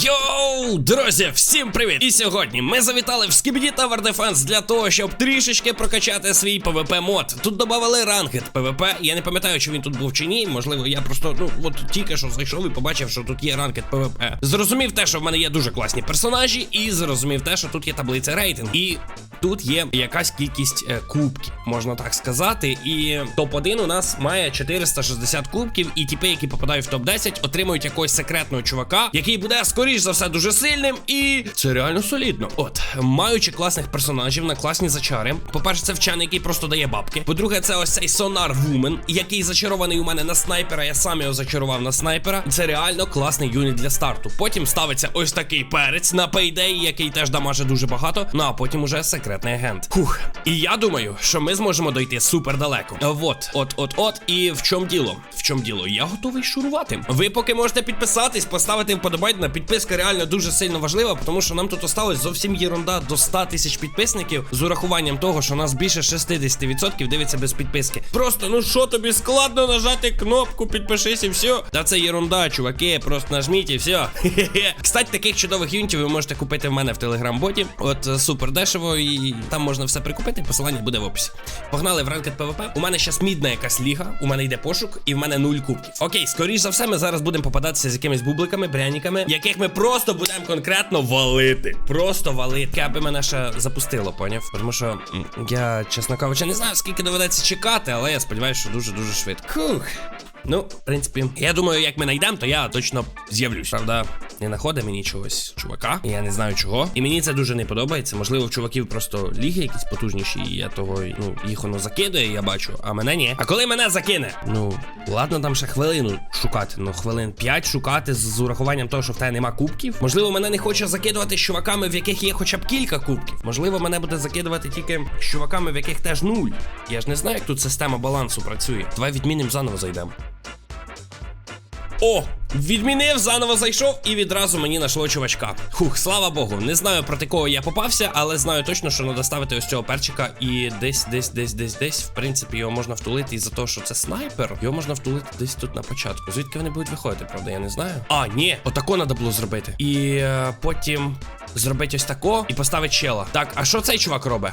Йоу, друзі, всім привіт! І сьогодні ми завітали в Skibidi Tower Defense для того, щоб трішечки прокачати свій PvP мод. Тут додавали ранкет PvP. Я не пам'ятаю, чи він тут був чи ні. Можливо, я просто ну от тільки що зайшов і побачив, що тут є ранкет PvP. Зрозумів те, що в мене є дуже класні персонажі, і зрозумів те, що тут є таблиця рейтинг. І тут є якась кількість е, кубків, можна так сказати. І топ-1 у нас має 460 кубків, і тіпи, які попадають в топ-10, отримують якогось секретного чувака, який буде скоріш за все дуже сильним, і це реально солідно. От, маючи класних персонажів на класні зачари. По-перше, це вчений, який просто дає бабки. По-друге, це ось цей сонар Вумен, який зачарований у мене на снайпера. Я сам його зачарував на снайпера. Це реально класний юніт для старту. Потім ставиться ось такий перець на Payday, який теж дамаже дуже багато. Ну а потім уже секретний агент. Фух. І я думаю, що ми зможемо дойти супер далеко. Вот, от, от, от. І в чому діло? В чому діло? Я готовий шурувати. Ви поки можете підписатись, поставити вподобайку. Підписка реально дуже сильно важлива, тому що нам тут осталось зовсім єрунда до 100 тисяч підписників з урахуванням того, що нас більше 60% дивиться без підписки. Просто ну що тобі складно нажати кнопку, підпишись і все. Та це єрунда, чуваки. Просто нажміть і все. Кстати, таких чудових юнітів ви можете купити в мене в телеграм-боті. От е, супер дешево, і там можна все прикупити. Посилання буде в описі. Погнали в ранкет ПВП. У мене ще мідна якась ліга. У мене йде пошук, і в мене нуль кубків. Окей, скоріш за все, ми зараз будемо попадатися з якимись бубликами, бряніками, яких ми просто будемо конкретно валити. Просто валити. Аби мене ще запустило, поняв? Тому що я, чесно кажучи, не знаю, скільки доведеться чекати, але я сподіваюся, що дуже-дуже швидко. Хух. Ну, в принципі, я думаю, як ми знайдемо, то я точно з'явлюсь. Правда, не знаходить мені чогось чувака. Я не знаю чого. І мені це дуже не подобається. Можливо, в чуваків просто ліги якісь потужніші, і я того, ну, їх воно закидає, я бачу, а мене ні. А коли мене закине? Ну, ладно, там ще хвилину шукати. Ну, хвилин 5 шукати з урахуванням того, що в тебе нема кубків. Можливо, мене не хоче закидувати з чуваками, в яких є хоча б кілька кубків. Можливо, мене буде закидувати тільки з чуваками, в яких теж нуль. Я ж не знаю, як тут система балансу працює. Давай відмінимо заново зайдемо. О, відмінив, заново зайшов і відразу мені нашло чувачка. Хух, слава Богу, не знаю проти кого я попався, але знаю точно, що треба ставити ось цього перчика. І десь, десь, десь, десь, десь, в принципі, його можна втулити із-за того, що це снайпер. Його можна втулити десь тут на початку. Звідки вони будуть виходити, правда, я не знаю. А, ні, отако треба було зробити. І е, потім зробити ось тако і поставити чела. Так, а що цей чувак робить?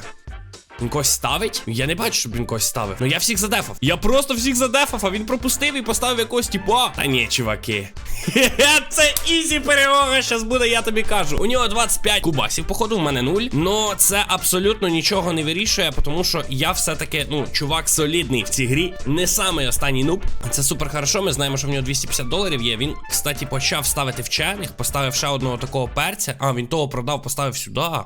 Він когось ставить? Я не бачу, щоб він когось ставив. Ну я всіх задефав. Я просто всіх задефав, а він пропустив і поставив якогось типа. Та ні, чуваки. Це ізі перемога. Щас буде, я тобі кажу. У нього 25 кубасів, походу, у мене 0. Но це абсолютно нічого не вирішує, тому що я все-таки, ну, чувак солідний в цій грі. Не самий останній нуб. Це супер хорошо. Ми знаємо, що в нього 250 доларів є. Він, кстати, почав ставити вчених, поставив ще одного такого перця. А, він того продав, поставив сюди. А,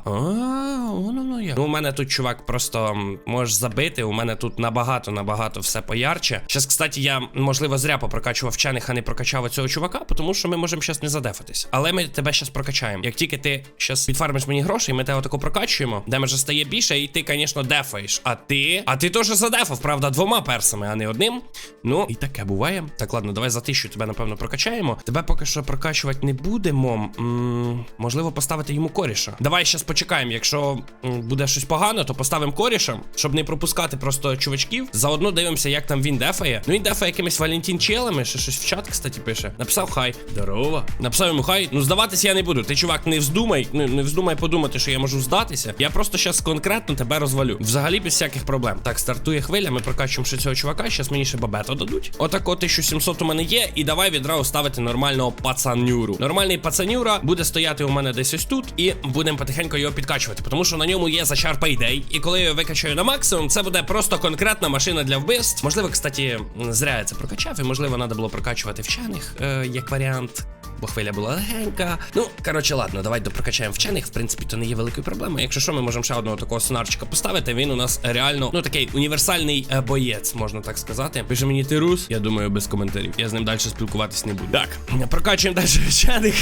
воно ну як. Ну, у мене тут чувак просто м, можеш забити. У мене тут набагато, набагато все поярче. Щас, кстати, я можливо зря попрокачував вчених, а не прокачав цього чувака, тому що ми можемо щас не задефатись. Але ми тебе щас прокачаємо. Як тільки ти щас підфармиш мені гроші, ми тебе отако прокачуємо, демеджа стає більше, і ти, звісно, дефаєш. А ти. А ти теж задефав, правда, двома персами, а не одним. Ну, і таке буває. Так, ладно, давай за тисячу тебе, напевно, прокачаємо. Тебе поки що прокачувати не будемо. М можливо, поставити йому коріша. Давай щас почекаємо. Якщо м, буде щось погано, то поставимо коріша, щоб не пропускати просто чувачків. Заодно дивимося, як там він дефає. Ну він дефає якимись Валентін челами, ще щось в чат, кстати, пише. Написав хай. Здорово. Написав йому хай. Ну здаватися я не буду. Ти, чувак, не вздумай, не, не вздумай подумати, що я можу здатися. Я просто щас конкретно тебе розвалю. Взагалі без всяких проблем. Так, стартує хвиля, ми прокачуємо ще цього чувака. Щас мені ще бабето дадуть. Отако 1700 у мене є. І давай відразу ставити нормального пацанюру. Нормальний пацанюра буде стояти у мене десь ось тут, і будемо потихеньку його підкачувати, тому що на ньому є зачар Payday. І коли я викачаю на максимум, це буде просто конкретна машина для вбивств. Можливо, кстати, зря я це прокачав, і можливо, треба було прокачувати вчених е, як варіант. Бо хвиля була легенька. Ну, коротше, ладно, давай допрокачаємо вчених. В принципі, то не є великою проблемою. Якщо що, ми можемо ще одного такого сонарчика поставити. Він у нас реально, ну такий універсальний е, боєць, можна так сказати. Пише мені ти рус. Я думаю, без коментарів. Я з ним далі спілкуватись не буду. Так, прокачуємо далі вчених.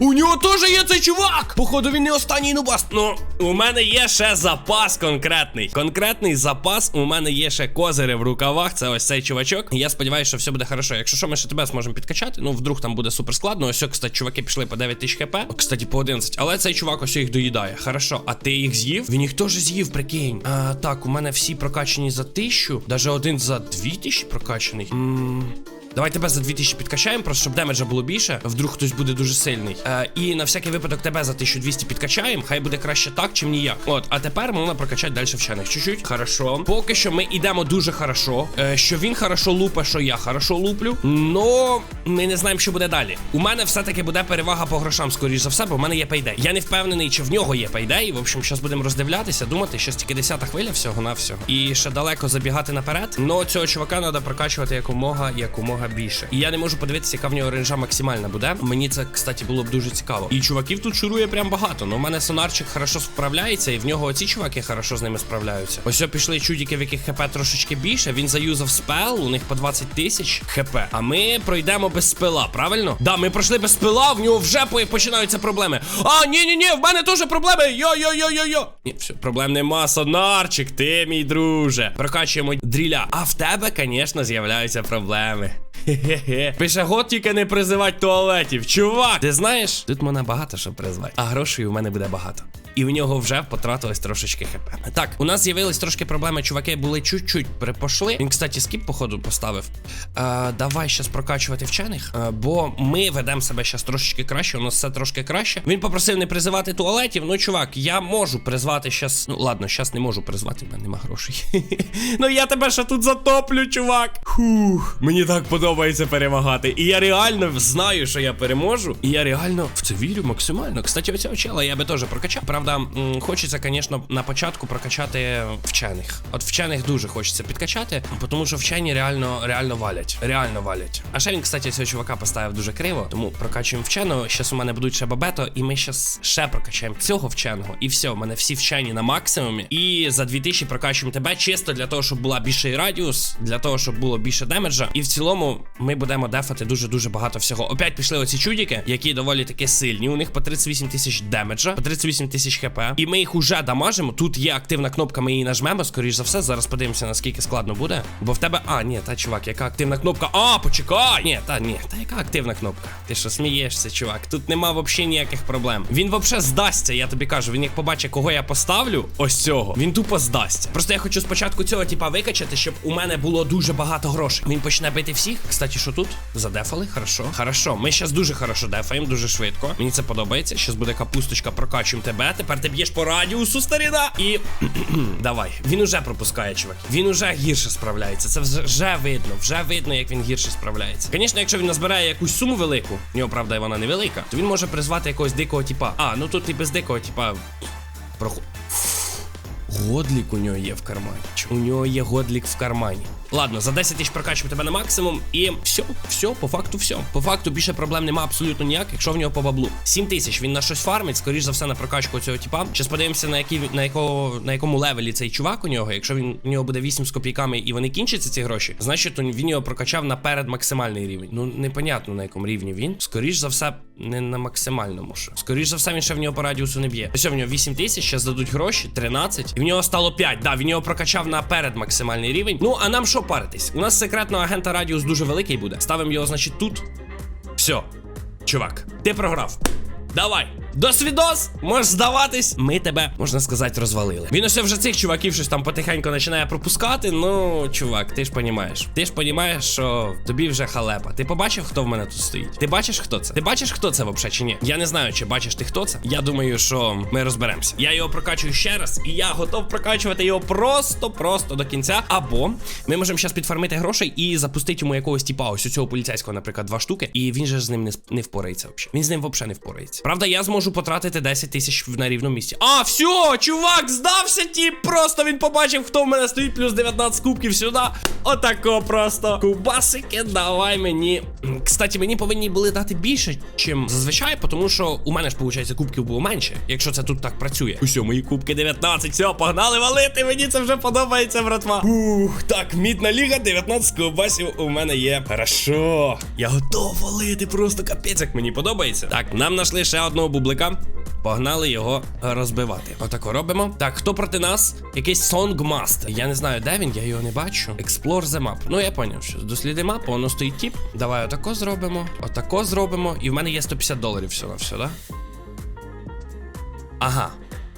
у нього теж є цей чувак. Походу, він не останній нубас. Ну, у мене є ще запас конкретний. Конкретний запас. У мене є ще козири в рукавах. Це ось цей чувачок. Я сподіваюся, що все буде хорошо. Якщо що, ми ще тебе зможемо підкачати. Ну, вдруг там буде супер складно. Ось, кстати, чуваки пішли по 9 тисяч хп. О, Кстати, по 11. Але цей чувак ось їх доїдає. Хорошо. А ти їх з'їв? Він їх теж з'їв, прикинь. А, так, у мене всі прокачані за тисячу. Даже один за дві тисячі прокачаний. М Давай тебе за 2000 підкачаємо, просто щоб демеджа було більше. Вдруг хтось буде дуже сильний. Е, і на всякий випадок тебе за 1200 підкачаємо. Хай буде краще так, чим ніяк. От, а тепер можна прокачати далі вчених. Чуть-чуть. Хорошо. Поки що ми йдемо дуже хорошо. Е, що він хорошо лупе, що я хорошо луплю. Но ми не знаємо, що буде далі. У мене все-таки буде перевага по грошам, скоріш за все, бо в мене є пейдей. Я не впевнений, чи в нього є пейдей. В общем, зараз будемо роздивлятися, думати, що тільки 10 хвиля всього на всього. І ще далеко забігати наперед. Но цього чувака треба прокачувати якомога, якомога більше. І я не можу подивитися, яка в нього ренжа максимальна буде. Мені це, кстати, було б дуже цікаво. І чуваків тут шурує прям багато. Ну, у мене сонарчик хорошо справляється, і в нього оці чуваки хорошо з ними справляються. Ось пішли чудики, в яких хп трошечки більше. Він заюзав спел, у них по 20 тисяч хп. А ми пройдемо без спила, правильно? Да, ми пройшли без спила, в нього вже починаються проблеми. А, ні, ні, ні, в мене теж проблеми. Йо-йо-йо-йо-йо. Ні, все, проблем нема, сонарчик, ти мій друже. Прокачуємо дріля. А в тебе, звісно, з'являються проблеми. Хе-хе-хе. Пише год тільки не призивать туалетів. Чувак, ти знаєш, тут мене багато що призвати, а грошей у мене буде багато. І в нього вже потратилось трошечки хп. Так, у нас з'явились трошки проблеми. Чуваки були чуть-чуть припошли. Він, кстати, скіп, походу, поставив. Е, давай щас прокачувати вчених, е, бо ми ведемо себе щас трошечки краще. У нас все трошки краще. Він попросив не призивати туалетів. Ну, чувак, я можу призвати щас. Ну, ладно, щас не можу призвати, в мене нема грошей. ну я тебе ще тут затоплю, чувак. Фух, мені так подобається перемагати. І я реально знаю, що я переможу. І я реально в це вірю максимально. Кстати, оцього чела я би теж прокачав. Правда, хочеться, звісно, на початку прокачати вчених. От вчених дуже хочеться підкачати, тому що вчені реально, реально валять. Реально валять. А ще він, кстати, цього чувака поставив дуже криво, тому прокачуємо вченого. Щас у мене будуть ще бабето, і ми щас ще прокачаємо цього вченого. І все, у мене всі вчені на максимумі. І за 2000 прокачуємо тебе чисто для того, щоб була більший радіус, для того, щоб було більше демеджа. І в цілому ми будемо дефати дуже-дуже багато всього. Опять пішли оці чудики, які доволі таки сильні. У них по 38 тисяч демеджа, по 38 тисяч хп. І ми їх уже дамажимо. Тут є активна кнопка, ми її нажмемо. Скоріш за все, зараз подивимося, наскільки складно буде. Бо в тебе. А, ні, та чувак, яка активна кнопка? А, почекай! Ні, та ні, та яка активна кнопка? Ти що смієшся, чувак? Тут нема взагалі ніяких проблем. Він взагалі здасться, я тобі кажу. Він як побачить, кого я поставлю, ось цього, він тупо здасться. Просто я хочу спочатку цього типа викачати, щоб у мене було дуже багато грошей. Він почне бити всіх. Кстати, що тут? Задефали? Хорошо. Хорошо. Ми зараз дуже хорошо дефаємо, дуже швидко. Мені це подобається. Щас буде капусточка, прокачуємо тебе. Тепер ти б'єш по радіусу, старіна. І давай. Він уже пропускає, чувак. Він уже гірше справляється. Це вже- видно, вже видно, як він гірше справляється. Звісно, якщо він назбирає якусь суму велику, в нього правда вона невелика, то він може призвати якогось дикого типа. А, ну тут і без дикого типа. Проход. Годлік у нього є в кармані. У нього є годлік в кармані. Ладно, за 10 тисяч прокачуємо тебе на максимум. І все, все, по факту, все. По факту більше проблем нема абсолютно ніяк, якщо в нього по баблу. 7 тисяч він на щось фармить, скоріш за все, на прокачку цього типа. Щас подивимося, на який на якого на якому левелі цей чувак у нього. Якщо він у нього буде 8 з копійками і вони кінчаться ці гроші, значить він його прокачав на перед максимальний рівень. Ну непонятно на якому рівні він. Скоріш за все, не на максимальному. Що. Скоріше за все, він ще в нього по радіусу не б'є. Ось в нього 8 тисяч, зараз дадуть гроші, 13. І в нього стало 5. Да, він його прокачав на перед максимальний рівень. Ну, а нам що паритись? У нас секретного агента радіус дуже великий буде. Ставимо його, значить, тут. Все, чувак, ти програв. Давай. До свідос, можеш здаватись. Ми тебе, можна сказати, розвалили. Він ось вже цих чуваків щось там потихеньку починає пропускати. Ну, чувак, ти ж понімаєш. Ти ж понімаєш, що тобі вже халепа. Ти побачив, хто в мене тут стоїть? Ти бачиш, хто це? Ти бачиш, хто це взагалі чи ні? Я не знаю, чи бачиш ти хто це. Я думаю, що ми розберемося. Я його прокачую ще раз, і я готов прокачувати його просто-просто до кінця. Або ми можемо зараз підфармити грошей і запустити йому якогось типа ось у цього поліцейського, наприклад, два штуки. І він же з ним не, не впорається взагалі. Він з ним взагалі не впорається. Правда, я зможу потратити 10 тисяч на рівному місці. А, все, чувак, здався тіп. Просто він побачив, хто в мене стоїть, плюс 19 кубків сюди. Отако просто. Кубасики, давай мені. Кстати, мені повинні були дати більше, чим зазвичай, тому що у мене ж, виходить, кубків було менше, якщо це тут так працює. Усьо, мої кубки 19. Все, погнали валити. Мені це вже подобається, братва. Ух, так, мідна ліга, 19 ковбасів у мене є. Хорошо. Я готов валити, просто капець, як мені подобається. Так, нам знайшли ще одного бублика. Погнали його розбивати. Отако робимо. Так, хто проти нас? Якийсь Songmaster. Я не знаю, де він, я його не бачу. Explore the map. Ну, я поняв, що досліди мапу, воно стоїть тіп. Давай отако зробимо, отако зробимо. І в мене є 150 доларів всього на все, да? Ага.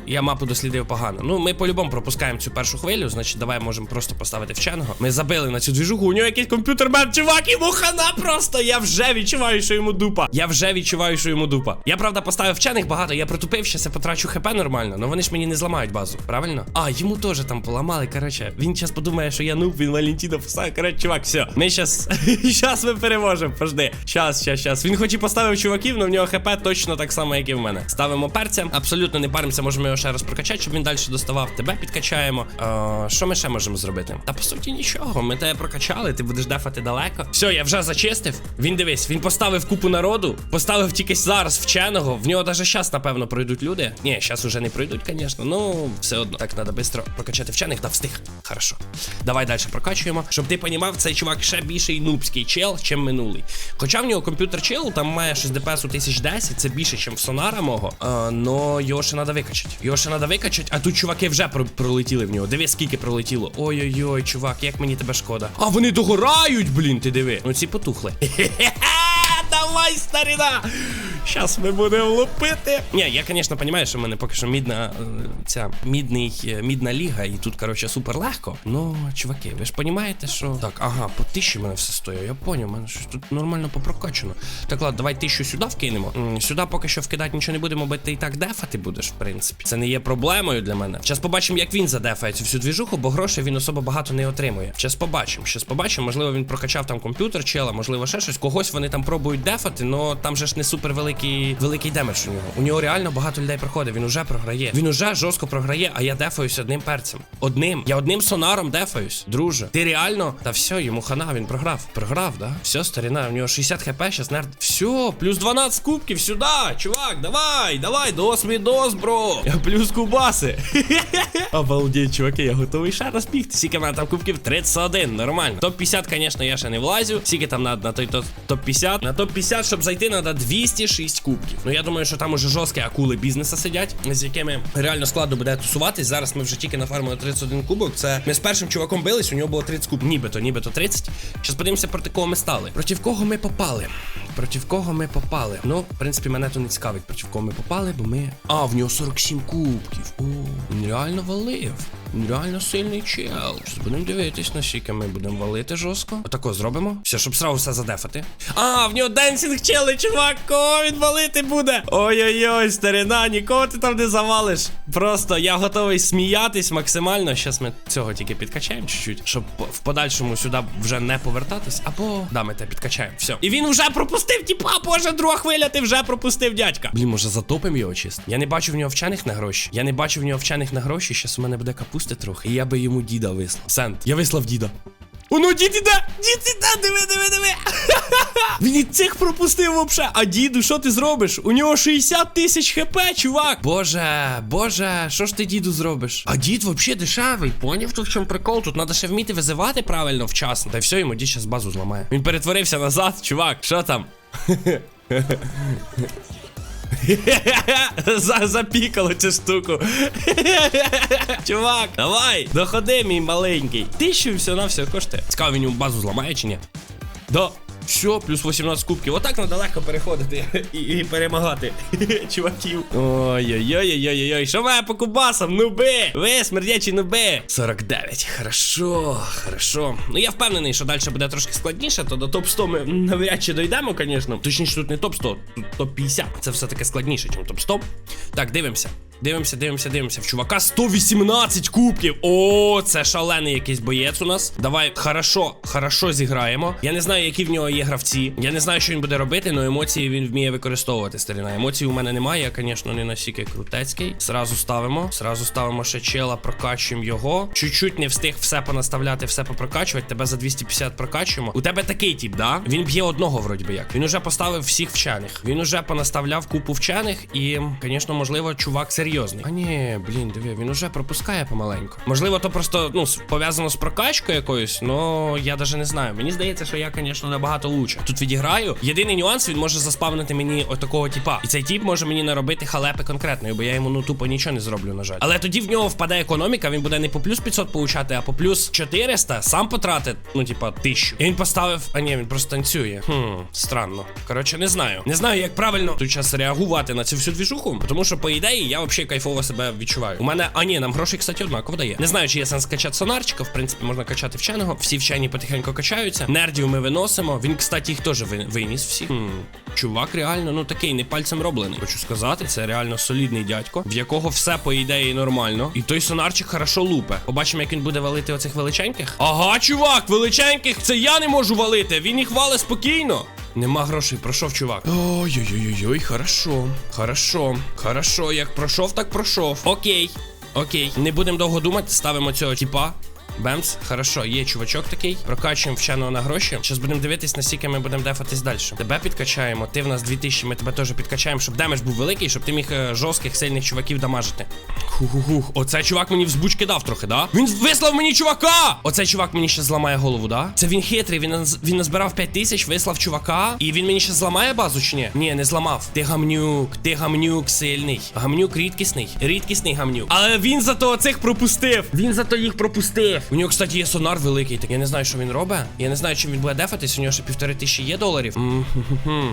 Я мапу дослідив погано. Ну, ми по-любому пропускаємо цю першу хвилю, значить, давай можемо просто поставити вченого. Ми забили на цю двіжуху. У нього якийсь комп'ютермен, чувак, йому хана просто. Я вже відчуваю, що йому дупа. Я вже відчуваю, що йому дупа. Я правда поставив вчених багато, я протупив, щас я потрачу хп нормально, але вони ж мені не зламають базу, правильно? А, йому теж там поламали. Коротше, він зараз подумає, що я нуб, він Валентіна поставив. Коротше, чувак, все. Ми щас. Щас ми переможемо. Пожди. Щас, щас, щас. Він хоч і поставив чуваків, але в нього хп точно так само, як і в мене. Ставимо перця, абсолютно не паримося, можемо його ще раз прокачати, щоб він далі доставав. Тебе підкачаємо. Е, що ми ще можемо зробити? Та по суті нічого. Ми тебе прокачали, ти будеш дефати далеко. Все, я вже зачистив. Він дивись, він поставив купу народу, поставив тільки зараз вченого. В нього навіть зараз, напевно, пройдуть люди. Ні, зараз уже не пройдуть, звісно. Ну, все одно. Так, треба швидко прокачати вчених та встиг. Хорошо. Давай далі прокачуємо. Щоб ти понімав, цей чувак ще більший нубський чел, чим минулий. Хоча в нього комп'ютер чел, там має щось ДПС у 1010, це більше, ніж в Сонара мого. А, но його ще треба викачати. Його ще треба викачати, а тут чуваки вже пролетіли в нього. Диви, скільки пролетіло. Ой-ой-ой, чувак, як мені тебе шкода. А вони догорають, блін, ти диви. Ну ці потухли. Хе-хе, Давай, старина! Щас ми будемо лупити. Ні, я, звісно, розумію, що в мене поки що мідна е, ця мідний, е, мідна ліга, і тут, коротше, супер легко. Ну, чуваки, ви ж розумієте, що. Так, ага, по тисячі мене все стоїть. Я поняв, мене щось тут нормально попрокачано. Так, ладно, давай тисячу сюди вкинемо. Сюди поки що вкидати нічого не будемо, бо ти і так дефати будеш, в принципі. Це не є проблемою для мене. Зараз побачимо, як він задефає цю всю двіжуху, бо грошей він особо багато не отримує. Зараз побачимо, зараз побачимо. Можливо, він прокачав там комп'ютер чела, можливо, ще щось. Когось вони там пробують дефати, але там же ж не супер великий великий демедж у нього. У нього реально багато людей проходить. Він уже програє. Він уже жорстко програє, а я дефаюсь одним перцем. Одним. Я одним сонаром дефаюсь. Друже. Ти реально. Та все, йому хана, він програв. Програв, да? Все, старіна. у нього 60 хп, щас нерд. Все, плюс 12 кубків сюди, чувак, давай, давай, дос дос, бро. Плюс кубаси. Обалдеть, чуваки, я готовий ще раз бігти. Скільки в мене там кубків? 31, нормально. Топ-50, звісно, я ще не влазю. Скільки там надо на той топ-50? На топ-50, щоб зайти, треба 206 кубків. Ну я думаю, що там уже жорсткі акули бізнеса сидять, з якими реально складно буде тусуватись. Зараз ми вже тільки нафармили 31 кубок. Це ми з першим чуваком бились, у нього було 30 куб. Нібито, нібито 30. Зараз подивимося, проти кого ми стали. Проти кого ми попали? Проти кого ми попали? Ну, в принципі, мене то не цікавить, проти кого ми попали, бо ми. А, в нього 47 кубків. О, він реально валив. Реально сильний чел. Будемо дивитись, наскільки ми будемо валити жорстко. Отако зробимо. Все, щоб сразу все задефати. А, в нього денсінг чели, чувак, кого він валити буде? Ой-ой-ой, старина, нікого ти там не завалиш. Просто я готовий сміятись максимально. Щас ми цього тільки підкачаємо чуть-чуть, щоб в подальшому сюди вже не повертатись. Або да, ми те підкачаємо. Все. І він вже пропустив, тіпа, боже, друга хвиля, ти вже пропустив дядька. Блін, може затопимо його чисто? Я не бачу в нього вчених на гроші. Я не бачу в нього вчених на гроші. Щас у мене буде капусти трохи. І я би йому діда вислав. Сент, я вислав діда. О, ну дід іде! Дід іде, диви, диви, диви. Він і цих пропустив вообще. А діду, що ти зробиш? У нього 60 тисяч хп, чувак. Боже, боже, що ж ти діду зробиш? А дід вообще дешевий. Поняв тут в чому прикол? Тут треба ще вміти визивати правильно вчасно. Та й все, йому дід зараз базу зламає. Він перетворився назад, чувак. Що там? За, запікало цю штуку. Чувак, давай, доходи, мій маленький. Тисячу все на все коштує. Цікаво, він базу зламає чи ні? Да. Що, плюс 18 кубків. Отак треба легко переходити і, і перемагати чуваків. Ой-ой-ой-ой-ой-ой. Що має по кубасам? Нуби! Ви, смердячі нуби! 49. Хорошо, хорошо. Ну я впевнений, що далі буде трошки складніше, то до топ-100 ми навряд чи дійдемо, звісно. Точніше, тут не топ-100, тут топ-50. Це все-таки складніше, ніж топ-100. Так, дивимося. Дивимося, дивимося, дивимося. В чувака 118 кубків. О, це шалений якийсь боєць у нас. Давай, хорошо, хорошо зіграємо. Я не знаю, які в нього є гравці. Я не знаю, що він буде робити, але емоції він вміє використовувати старина. Емоцій у мене немає, я, звісно, не настільки крутецький. Сразу ставимо. Сразу ставимо ще чела, прокачуємо його. Чуть-чуть не встиг все понаставляти, все попрокачувати. Тебе за 250 прокачуємо. У тебе такий тип, да? Він б'є одного, вроді би як. Він уже поставив всіх вчених. Він уже понаставляв купу вчених, і, звісно, можливо, чувак серйозний. А ні, блін, диви, він уже пропускає помаленьку. Можливо, то просто ну пов'язано з прокачкою якоюсь, ну я навіть не знаю. Мені здається, що я, звісно, набагато лучше. Тут відіграю. Єдиний нюанс він може заспавнити мені отакого типа. І цей тип може мені наробити халепи конкретної, бо я йому ну тупо нічого не зроблю, на жаль. Але тоді в нього впаде економіка, він буде не по плюс 500 получати, а по плюс 400, сам потратить, ну, типа, тисячу. І він поставив. А ні, він просто танцює. Хм, странно. Коротше, не знаю. Не знаю, як правильно тут час реагувати на цю всю двіжуху, тому що, по ідеї, я взагалі кайфово себе відчуваю. У мене, а ні, нам грошей, кстати, однаково дає. Не знаю, чи є сенс качати сонарчика. В принципі, можна качати вченого. Всі вчені потихеньку качаються. Нердів ми виносимо. Він, кстати, їх теж виніс всіх. Хм, чувак, реально, ну такий не пальцем роблений. Хочу сказати, це реально солідний дядько, в якого все по ідеї нормально. І той сонарчик хорошо лупе. Побачимо, як він буде валити оцих величеньких. Ага, чувак, величеньких, це я не можу валити. Він їх валить спокійно. Нема грошей, пройшов, чувак. Ой-ой-ой, хорошо. Хорошо. Хорошо, як пройшов, так пройшов. Окей. Окей. Не будемо довго думати, ставимо цього типа. Бемс, хорошо, є чувачок такий. Прокачуємо вченого на гроші. Зараз будемо дивитись, наскільки ми будемо дефатись далі. Тебе підкачаємо, ти в нас 2000, ми тебе теж підкачаємо, щоб демедж був великий, щоб ти міг е, жорстких сильних чуваків дамажити. Ху-ху-хух. Оцей чувак мені взбучки дав трохи, да? Він вислав мені чувака! Оцей чувак мені ще зламає голову, да? Це він хитрий, він, він назбирав 5000, вислав чувака, і він мені ще зламає базу чи ні? Ні, не зламав. Ти гамнюк, ти гамнюк сильний. Гамнюк рідкісний. Рідкісний гамнюк. Але він зато цих пропустив. Він зато їх пропустив. У нього, кстати, є сонар великий, так я не знаю, що він робить. Я не знаю, чим він буде дефатись. У нього ще півтори тисячі є доларів.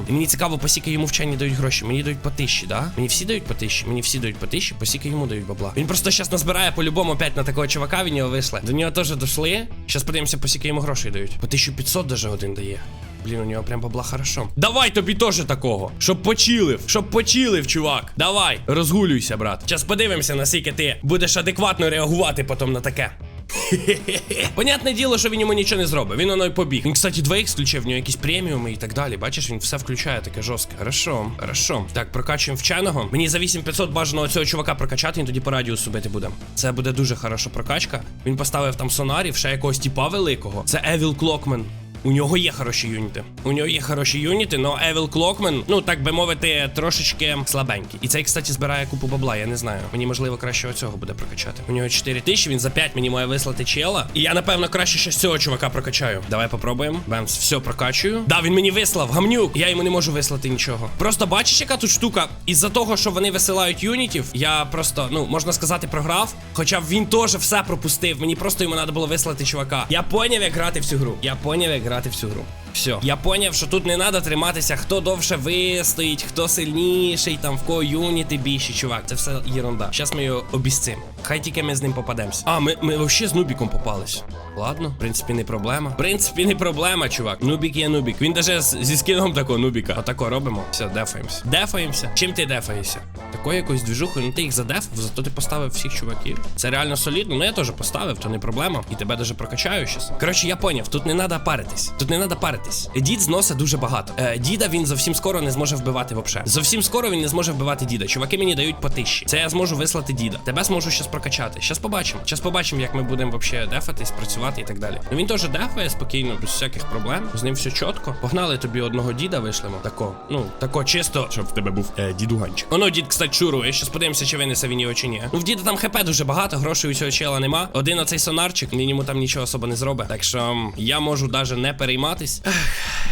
І мені цікаво, по скільки йому вчені дають гроші. Мені дають по тисячі, да? Мені всі дають по тисячі, мені всі дають по тисячі, по скільки йому дають бабла. Він просто зараз назбирає по-любому опять на такого чувака, він його вийшли. До нього теж дошли. Зараз подивимося, по скільки йому грошей дають. По 1500 даже один дає. Блін, у нього прям бабла хорошо. Давай тобі теж такого. Щоб почилив, щоб почилив, чувак. Давай, розгулюйся, брат. Зараз подивимося, наскільки ти будеш адекватно реагувати потім на таке. Понятне діло, що він йому нічого не зробить. Він воно й побіг. Він, кстати, 2х включив, в нього якісь преміуми і так далі. Бачиш, він все включає таке жорстке. Хорошо, хорошо. Так, прокачуємо вченого. Мені за 8500 бажано цього чувака прокачати, він тоді по радіусу бити буде. Це буде дуже хороша прокачка. Він поставив там сонарів, ще якогось типа великого. Це Евіл Клокмен. У нього є хороші юніти. У нього є хороші юніти, но Евіл Клокмен, ну так би мовити, трошечки слабенький. І цей, кстати, збирає купу бабла, я не знаю. Мені можливо краще оцього буде прокачати. У нього 4 тисячі, він за 5 мені має вислати чела. І я, напевно, краще ще з цього чувака прокачаю. Давай попробуємо. Бемс, все прокачую. Да, він мені вислав, гамнюк. Я йому не можу вислати нічого. Просто бачиш, яка тут штука? Із-за того, що вони висилають юнітів, я просто, ну, можна сказати, програв. Хоча він теж все пропустив. Мені просто йому треба було вислати чувака. Я поняв, як грати в цю гру. Я поняв, як грати в цю гру. Все, я поняв, що тут не треба триматися, хто довше вистоїть, хто сильніший, там в кого юніти більші, чувак. Це все єрунда. Зараз ми його обіцим. Хай тільки ми з ним попадемося. А, ми, ми взагалі з Нубіком попались. Ладно, в принципі, не проблема. В принципі, не проблема, чувак. Нубік є нубік. Він даже зі скином такого нубіка. Отако робимо. Все, дефаємося. Дефаємося. Чим ти дефаєшся? Такою якоюсь двіжухою, ну ти їх задефав, зато ти поставив всіх чуваків. Це реально солідно. Ну я теж поставив, то не проблема. І тебе даже прокачаю щас. Коротше, я поняв, тут не треба паритись. Тут не треба паритись. Дід зносить дуже багато. Е, діда він зовсім скоро не зможе вбивати вообще. Зовсім скоро він не зможе вбивати діда. Чуваки мені дають по тисячі. Це я зможу вислати діда. Тебе зможу щас прокачати. Щас побачимо. Щас побачимо, як ми будемо вообще дефатись, працювати і так далі. Ну він теж дефає спокійно, без всяких проблем. З ним все чітко. Погнали тобі одного діда вишлемо. Тако, ну тако чисто, щоб в тебе був е, дідуганчик. Оно дід, кстати, чурує. Щас подивимося, чи винесе він його чи ні. Ну в діда там хп дуже багато, грошей у цього чела нема. Один оцей сонарчик, він йому там нічого особо не зробить. Так що я можу даже не перейматись.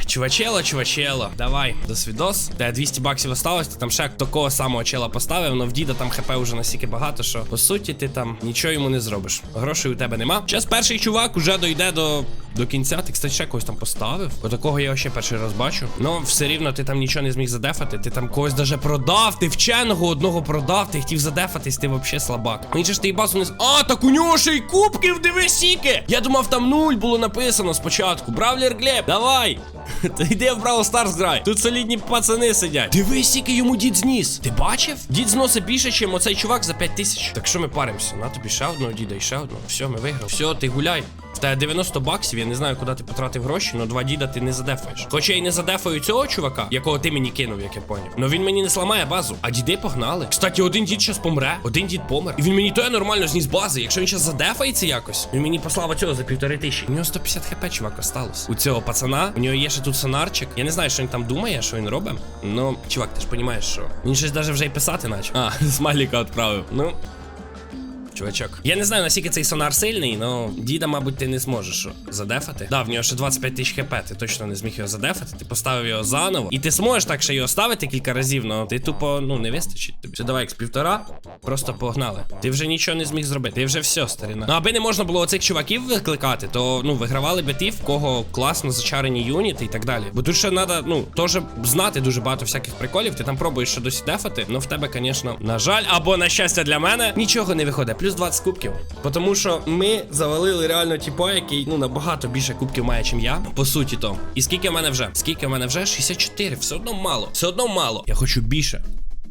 Чувачело, чувачело, давай, до свідос. Те 200 баксів осталось, ти там ще такого самого чела поставив, но в діда там хп вже настільки багато, що по суті ти там нічого йому не зробиш. Грошей у тебе нема. Зараз перший чувак уже дойде до. До кінця ти, кстати, ще когось там поставив. Отакого я ще перший раз бачу. Ну, все рівно ти там нічого не зміг задефати. Ти там когось даже продав. Ти вченого одного продав, ти хотів задефатись, ти взагалі слабак. Він ж ти і базу не. А, так у нього ще й кубків, диви сіки! Я думав, там нуль було написано спочатку. Бравлер Глеб, давай! Та йди в Brawl Stars грай. Тут солідні пацани сидять. Дивись, який йому дід зніс. Ти бачив? Дід зносить більше, ніж оцей чувак за 5 тисяч. Так що ми паримося? На тобі ще одного діда і ще одного. Все, ми виграли. Все, ти гуляй. Тебе 90 баксів, я не знаю, куди ти потратив гроші, але два діда ти не задефаєш. Хоча я й не задефаю цього чувака, якого ти мені кинув, як я поняв. Но він мені не сламає базу. А діди погнали. Кстати, один дід щас помре, один дід помер. І він мені то я нормально зніс бази. Якщо він щас задефається якось, він мені послав цього за півтори тисячі. У нього 150 хп, чувак, осталось. У цього пацана, у нього є ще тут сонарчик. Я не знаю, що він там думає, що він робить. Ну, чувак, ти ж розумієш, що. Він щось навіть вже й писати наче. А, смайліка відправив. Ну. Чувачок. Я не знаю, наскільки цей сонар сильний, але діда, мабуть, ти не зможеш задефати. Да, в нього ще 25 тисяч хп, ти точно не зміг його задефати. Ти поставив його заново. І ти зможеш так ще його ставити кілька разів, але ти тупо ну не вистачить тобі. Все, давай, x півтора. Просто погнали. Ти вже нічого не зміг зробити. Ти вже все, старина. Ну аби не можна було оцих чуваків викликати, то ну вигравали би ті, в кого класно зачарені юніти і так далі. Бо тут ще треба, ну, теж знати дуже багато всяких приколів. Ти там пробуєш ще досі дефати, але в тебе, звісно, на жаль, або на щастя для мене, нічого не виходить. Плюс 20 кубків. Тому що ми завалили реально тіпа, який ну набагато більше кубків має, чим я. По суті, то. І скільки в мене вже? Скільки в мене вже? 64. Все одно мало. Все одно мало. Я хочу більше.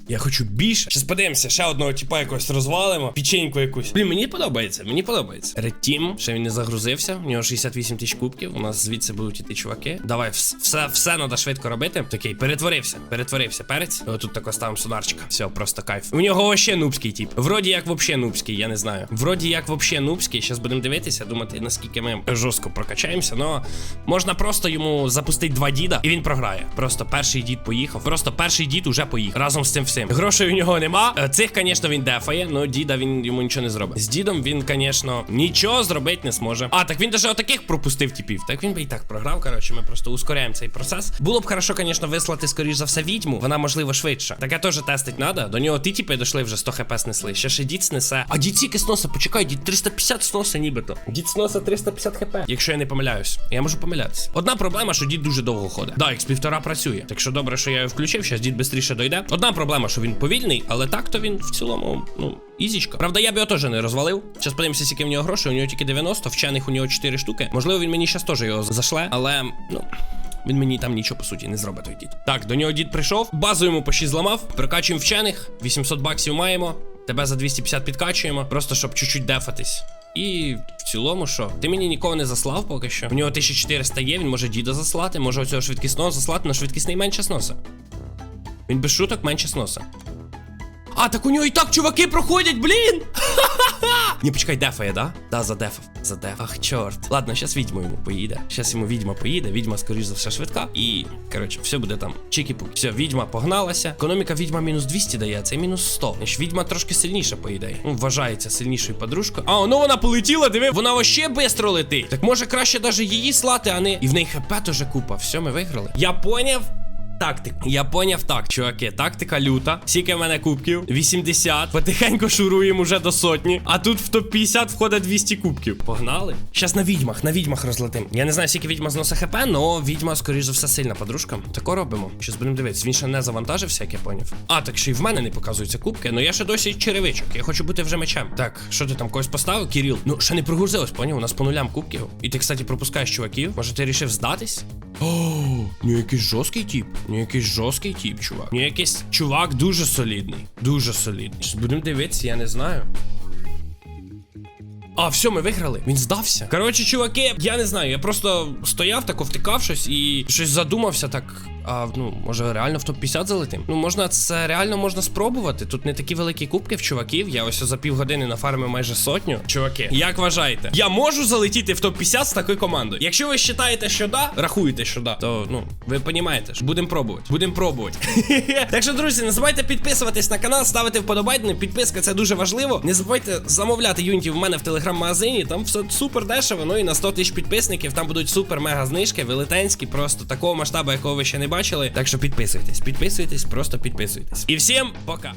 Я хочу більше. Щас подивимося, ще одного типа якось розвалимо. Печеньку якусь. Блін, мені подобається, мені подобається. Team, ще він не загрузився. У нього 68 тисяч кубків. У нас звідси будуть іти чуваки. Давай, все, все треба швидко робити. Такий, перетворився, перетворився. Перець. О, тут тако ставимо сонарчика. Все, просто кайф. У нього вообще нубський тип. Вроді як вообще нубський, я не знаю. Вроді як вообще нубський. Щас будемо дивитися, думати, наскільки ми жорстко прокачаємося. Но можна просто йому запустити два діда, і він програє. Просто перший дід поїхав. Просто перший дід уже поїхав. Разом з цим всім. Грошей у нього нема. Е, Цих, звісно, він дефає, але діда він йому нічого не зробить. З дідом він, звісно, нічого зробити не зможе. А, так він даже отаких пропустив типів. Так він би і так програв. Коротше, ми просто ускоряємо цей процес. Було б хорошо, звісно, вислати, скоріш за все, відьму. Вона, можливо, швидше. Таке теж тестить треба. До нього ті типи дійшли вже 100 хп снесли. Ще ще дід снесе. А дід тільки сноса, почекай, дід 350 сноса нібито. Дід сноса 350 хп. Якщо я не помиляюсь. Я можу помилятися. Одна проблема, що дід дуже довго ходить. Да, ікс півтора працює. Так що добре, що я його включив, зараз дід швидше дойде. Одна проблема, що він повільний, але так то він в цілому, ну, ізічка. Правда, я б його теж не розвалив. Зараз подивимося, скільки в нього грошей. У нього тільки 90, вчених у нього 4 штуки. Можливо, він мені зараз теж його зашле, але ну. Він мені там нічого по суті не зробить той дід. Так, до нього дід прийшов, базу йому по 6 зламав, прокачуємо вчених, 800 баксів маємо. Тебе за 250 підкачуємо, просто щоб чуть-чуть дефатись. І в цілому, що? Ти мені нікого не заслав поки що. У нього 1400 є, він може діда заслати, може оцього швидкісного заслати, на швидкісний менше сноса. Він без шуток менше сноса. А, так у нього і так чуваки проходять, блін! Ні, почекай, дефає, да? Да, задефав. Задефав. Ах, чорт. Ладно, зараз відьма йому поїде. Зараз йому відьма поїде, відьма, скоріш за все, швидка. І, коротше, все буде там. Чики-пуки. Все, відьма погналася. Економіка відьма мінус 200 дає, це мінус 100. Значить, відьма трошки сильніша, по ідеї. Ну, вважається сильнішою подружкою. А, ну вона полетіла, диви, вона вообще швидко летить. Так може краще даже її слати, а не. І в неї хп теж купа. Все, ми виграли. Я поняв. Тактик. Я поняв так, чуваки. Тактика люта. Скільки в мене кубків? 80. Потихеньку шуруємо уже до сотні. А тут в топ-50 входить 200 кубків. Погнали. Щас на відьмах, на відьмах розлетим. Я не знаю, скільки відьма зноса хп, але відьма, скоріш за все, сильна подружка. Тако робимо. Щас будемо дивитися. Він ще не завантажився, як я поняв. А, так ще й в мене не показуються кубки. Ну я ще досі черевичок. Я хочу бути вже мечем. Так, що ти там когось поставив, Кіріл? Ну, ще не прогрузилось, поняв? У нас по нулям кубків. І ти, кстати, пропускаєш чуваків. Може, ти рішив здатись? О, ну якийсь жорсткий тип. Ну якийсь жорсткий тіп, чувак. Ну якийсь чувак дуже солідний. Дуже солідний. Будемо дивитися, я не знаю. А, все, ми виграли. Він здався. Коротше, чуваки, я не знаю. Я просто стояв так, втикав щось і щось задумався так. А ну, може, реально в топ-50 залетим? Ну, можна це реально можна спробувати. Тут не такі великі кубки в чуваків. Я ось за півгодини нафармив майже сотню. Чуваки, як вважаєте? Я можу залетіти в топ-50 з такою командою. Якщо ви вважаєте, що да, рахуєте, що да, то ну ви розумієте, що будемо пробувати. Будемо пробувати. так що, друзі, не забувайте підписуватись на канал, ставити вподобайки. Підписка це дуже важливо. Не забувайте замовляти юнітів в мене в телеграм-магазині. Там все супер дешево. Ну і на 100 тисяч підписників там будуть супер мега знижки, велетенські, просто такого масштабу, якого ви ще не бачили. Так що підписуйтесь, підписуйтесь, просто підписуйтесь. І всім пока.